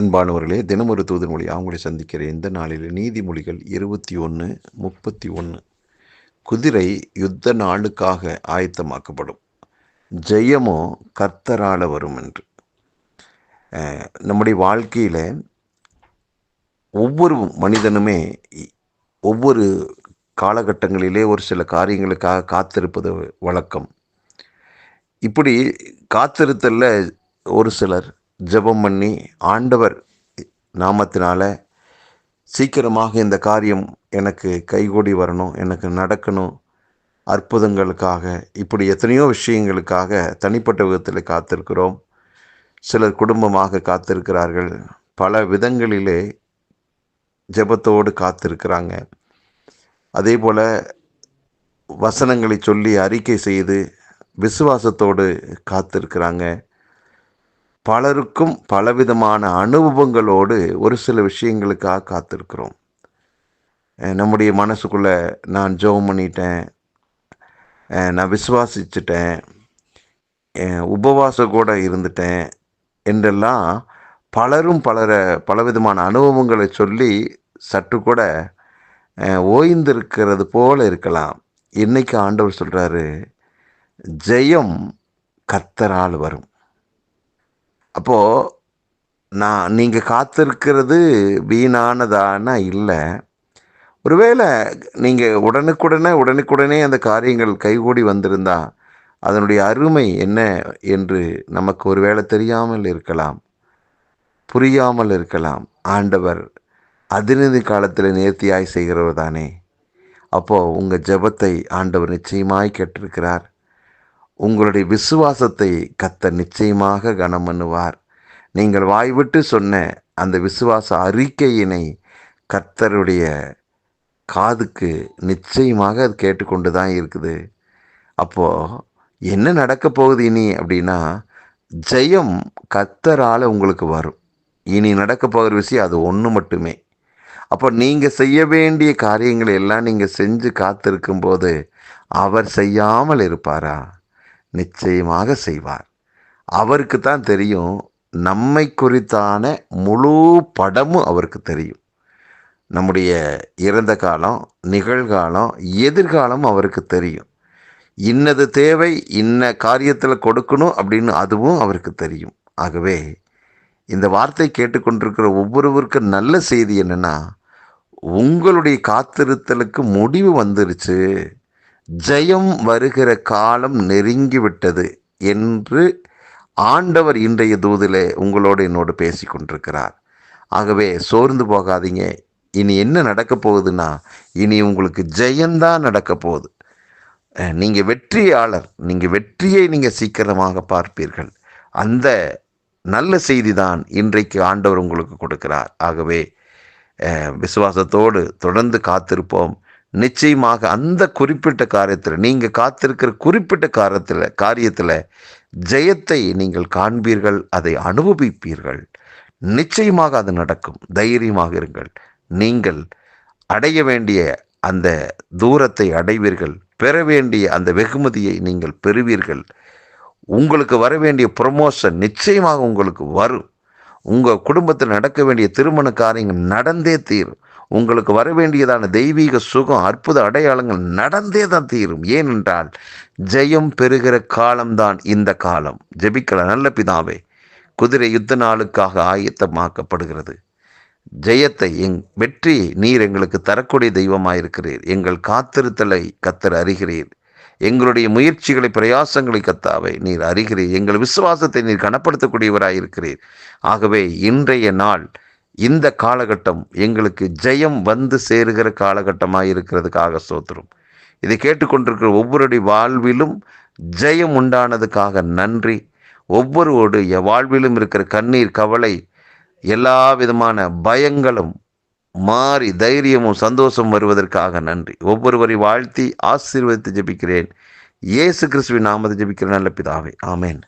அன்பானவர்களே தினமொரு தூதர் மொழி அவங்களை சந்திக்கிற இந்த நாளில் நீதிமொழிகள் இருபத்தி ஒன்று முப்பத்தி ஒன்று குதிரை யுத்த நாளுக்காக ஆயத்தமாக்கப்படும். ஜெயமோ கர்த்தரால வரும் என்று. நம்முடைய வாழ்க்கையில் ஒவ்வொரு மனிதனுமே இ- ஒவ்வொரு காலகட்டங்களிலே ஒரு சில காரியங்களுக்காக காத்திருப்பது வழக்கம். இப்படி காத்திருத்தலில் ஒரு சிலர். ஜெபம் பண்ணி ஆண்டவர் நாமத்தினால சீக்கிரமாக இந்த காரியம் எனக்கு கைகூடி வரணும் எனக்கு நடக்கணும். அற்புதங்களுக்காக இப்படி எத்தனையோ விஷயங்களுக்காக தனிப்பட்ட விதத்தில் காத்திருக்கிறோம். சிலர் குடும்பமாக காத்திருக்கிறார்கள். பல விதங்களிலே ஜெபத்தோடு காத்திருக்கிறாங்க. அதே போல் வசனங்களை சொல்லி அறிக்கை செய்து விசுவாசத்தோடு காத்திருக்கிறாங்க. பலருக்கும் பலவிதமான அனுபவங்களோடு ஒரு சில விஷயங்களுக்காக காத்திருக்கிறோம். நம்முடைய மனசுக்குள்ளே நான் ஜெபம் பண்ணிட்டேன். நான் விசுவாசிச்சிட்டேன். உபவாசம் கூட இருந்துட்டேன் என்றெல்லாம் பலரும் பலர பலவிதமான அனுபவங்களை சொல்லி சற்று கூட ஓய்ந்திருக்கிறது போல இருக்கலாம். இன்னைக்கு ஆண்டவர் சொல்கிறாரு ஜெயம் கத்தரால் வரும். அப்போது நான் நீங்கள் காத்திருக்கிறது வீணானதானா? இல்லை. ஒருவேளை நீங்கள் உடனுக்குடனே உடனுக்குடனே அந்த காரியங்கள் கைகூடி வந்திருந்தா அதனுடைய அருமை என்ன என்று நமக்கு ஒருவேளை தெரியாமல் இருக்கலாம். புரியாமல் இருக்கலாம். ஆண்டவர் அதினதி காலத்தில் நேர்த்தியாய் செய்கிறவர் தானே. அப்போது உங்கள் ஜெபத்தை ஆண்டவர் நிச்சயமாய் கேட்டிருக்கிறார். உங்களுடைய விசுவாசத்தை கத்த நிச்சயமாக கனம் பண்ணுவார். நீங்கள் வாய்விட்டு சொன்ன அந்த விசுவாச அறிக்கையினை கர்த்தருடைய காதுக்கு நிச்சயமாக அது கேட்டுக்கொண்டு தான் இருக்குது. அப்போது என்ன நடக்க போகுது இனி அப்படின்னா ஜெயம் கத்தரால் உங்களுக்கு வரும். இனி நடக்க போகிற விஷயம் அது ஒன்று மட்டுமே. அப்போ நீங்கள் செய்ய வேண்டிய காரியங்களை எல்லாம் நீங்கள் செஞ்சு காத்திருக்கும்போது அவர் செய்யாமல் இருப்பாரா? நிச்சயமாக செய்வார். அவருக்கு தான் தெரியும் நம்மை குறித்தான முழு படமும் அவருக்கு தெரியும். நம்முடைய இறந்த காலம் நிகழ்காலம் எதிர்காலம் அவருக்கு தெரியும். இன்னது தேவை இன்ன காரியத்தில் கொடுக்கணும் அப்படின்னு அதுவும் அவருக்கு தெரியும். ஆகவே இந்த வார்த்தை கேட்டுக்கொண்டிருக்கிற ஒவ்வொருவருக்கும் நல்ல செய்தி என்னென்னா உங்களுடைய காத்திருத்தலுக்கு முடிவு வந்துருச்சு. ஜெயம் வருகிற காலம் நெருங்கி விட்டது என்று ஆண்டவர் இன்றைய தூதிலே உங்களோடு என்னோடு பேசி கொண்டிருக்கிறார். ஆகவே சோர்ந்து போகாதீங்க. இனி என்ன நடக்க போகுதுன்னா இனி உங்களுக்கு ஜெயந்தான் நடக்க போகுது. நீங்கள் வெற்றியாளர். நீங்கள் வெற்றியை நீங்கள் சீக்கிரமாக பார்ப்பீர்கள். அந்த நல்ல செய்தி தான் இன்றைக்கு ஆண்டவர் உங்களுக்கு கொடுக்கிறார். ஆகவே விசுவாசத்தோடு தொடர்ந்து காத்திருப்போம். நிச்சயமாக அந்த குறிப்பிட்ட காரியத்தில் நீங்கள் காத்திருக்கிற குறிப்பிட்ட காரியத்தில் காரியத்தில் ஜெயத்தை நீங்கள் காண்பீர்கள் அதை அனுபவிப்பீர்கள். நிச்சயமாக அது நடக்கும். தைரியமாக இருங்கள். நீங்கள் அடைய வேண்டிய அந்த தூரத்தை அடைவீர்கள். பெற வேண்டிய அந்த வெகுமதியை நீங்கள் பெறுவீர்கள். உங்களுக்கு வர வேண்டிய ப்ரொமோஷன் நிச்சயமாக உங்களுக்கு வரும். உங்கள் குடும்பத்தில் நடக்க வேண்டிய திருமண காரியங்கள் நடந்தே தீரும். உங்களுக்கு வர வேண்டியதான தெய்வீக சுகம் அற்புத அடையாளங்கள் நடந்தே தான் தீரும். ஏனென்றால் ஜெயம் பெறுகிற காலம்தான் இந்த காலம். ஜெபிக்கல நல்ல பிதாவே குதிரை யுத்த நாளுக்காக ஆயத்தமாக்கப்படுகிறது. ஜெயத்தை எங் வெற்றி நீர் எங்களுக்கு தரக்கூடிய தெய்வமாயிருக்கிறீர். எங்கள் காத்திருத்தலை கத்தர் அறிகிறீர். எங்களுடைய முயற்சிகளை பிரயாசங்களை கத்தாவை நீர் அறிகிறீர். எங்கள் விசுவாசத்தை நீர் கனப்படுத்தக்கூடியவராயிருக்கிறீர். ஆகவே இன்றைய நாள் இந்த காலகட்டம் எங்களுக்கு ஜெயம் வந்து சேருகிற காலகட்டமாக இருக்கிறதுக்காக சோத்திரம் இதை கேட்டுக்கொண்டிருக்கிற ஒவ்வொருடைய வாழ்விலும் ஜெயம் உண்டானதுக்காக நன்றி. ஒவ்வொருவோடைய வாழ்விலும் இருக்கிற கண்ணீர் கவலை எல்லா விதமான பயங்களும் மாறி தைரியமும் சந்தோஷம் வருவதற்காக நன்றி. ஒவ்வொருவரை வாழ்த்தி ஆசீர்வதித்து ஜெபிக்கிறேன். இயேசு கிறிஸ்துவின் நாமத்தை ஜெபிக்கிற நல்ல பிதாவே. ஆமேன்.